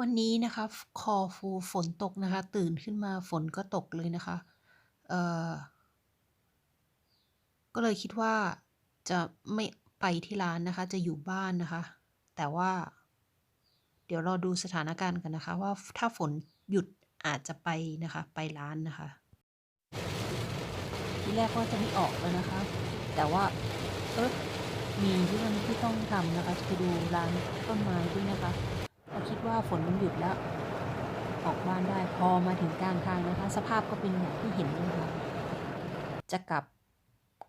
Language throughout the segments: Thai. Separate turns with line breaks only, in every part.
วันนี้นะคะคอฟูฝนตกนะคะ ตื่นขึ้นมาฝนก็ตกเลยนะคะ เอ่อ ก็เลยคิดว่าจะไม่ไปที่ร้านนะคะ จะอยู่บ้านนะคะ แต่ว่า เดี๋ยวรอดูสถานการณ์กันนะคะ ว่าถ้าฝนหยุดอาจจะไปนะคะ ไปร้านนะคะ ทีแรกว่าจะไม่ออกแล้วนะคะ แต่ว่าเออมีเรื่องที่ต้องทำนะคะ จะไปดูร้านต้นไม้ด้วยนะคะ คิดว่าฝนมันหยุดแล้ว ออกบ้านได้พอมาถึงกลางทางนะคะ สภาพก็เป็นอย่างที่เห็นนะคะจะกลับ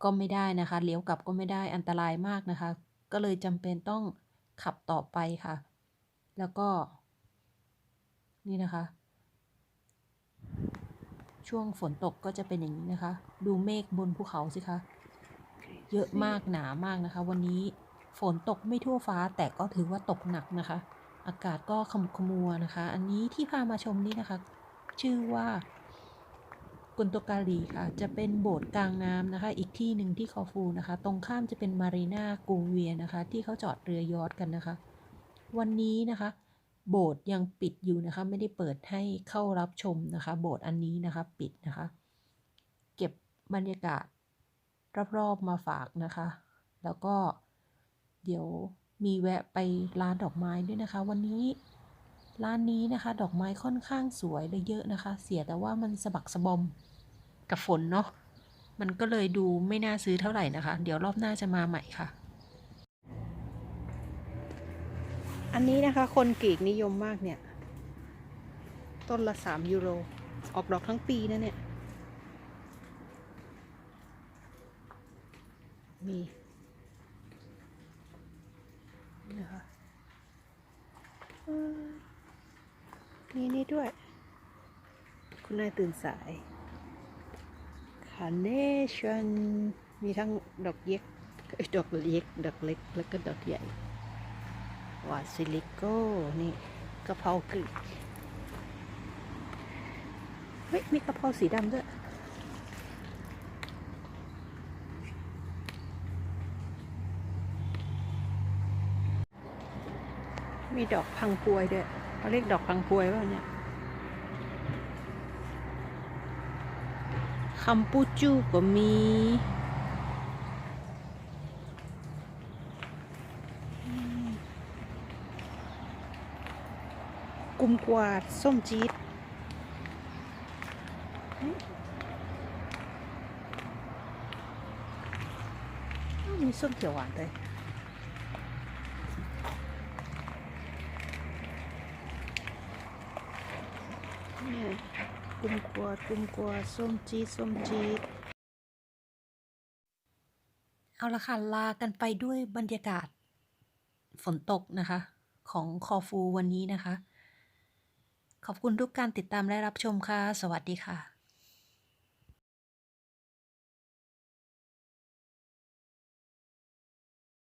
ก็ไม่ได้นะคะ เลี้ยวกลับก็ไม่ได้อันตรายมากนะคะ ก็เลยจำเป็นต้องขับต่อไปค่ะ แล้วก็ นี่นะคะ ช่วงฝนตกก็จะเป็นอย่างนี้นะคะ ดูเมฆบนภูเขาสิคะ เยอะมากหนามากนะคะ วันนี้ฝนตกไม่ทั่วฟ้าแต่ก็ถือว่าตกหนักนะคะ อากาศก็ขมุกขมัวนะคะ อันนี้ที่พามาชมนี่นะคะ ชื่อว่ากุนโตกาลีค่ะ จะเป็นโบสถ์กลางน้ำนะคะ อีกที่หนึ่งที่คอฟูนะคะ ตรงข้ามจะเป็นมารีนากูเวียนะคะ ที่เขาจอดเรือยอทกันนะคะ วันนี้นะคะ โบสถ์ยังปิดอยู่นะคะ ไม่ได้เปิดให้เข้ารับชมนะคะ โบสถ์อันนี้นะคะปิดนะคะ เก็บบรรยากาศรอบๆมาฝากนะคะ แล้วก็เดี๋ยว มีแวะไปร้านดอกไม้ด้วยนะคะ วันนี้ร้านนี้นะคะ ดอกไม้ค่อนข้างสวยและเยอะนะคะ เสียแต่ว่ามันสะบักสะบอมกับฝนเนาะมันก็เลยดูไม่น่าซื้อเท่าไหร่นะคะ เดี๋ยวรอบหน้าจะมาใหม่ค่ะ อันนี้นะคะคนกรีกนิยมมากเนี่ย ต้นละสามยูโร ออกดอกทั้งปีนะเนี่ย มี นี่นะคะเอ่อมีนี่ด้วย คุณนายตื่นสายคาเนชั่นมีทั้งดอกเย็กดอกเล็กดอกเล็กแล้วก็ดอกใหญ่วาซิลิโก้นี่กระเพรากรีกเฮ้ยมีกระเพราสีดำด้วย มีดอกพังพวยด้วยเขาเรียกดอกพังพวยว่าเนี่ยคัมปูจูก็มี กุมกวาด ส้มจี๊ดมีส้มเขียวหวานด้วยเนี่ย กุมกวดกุมกวดส้มจี๊ดส้มจี๊ดเอาละค่ะ ลากันไปด้วยบรรยากาศ ฝนตกนะคะ ของคอฟูวันนี้นะคะ ขอบคุณทุกการติดตามและรับชมค่ะ สวัสดีค่ะ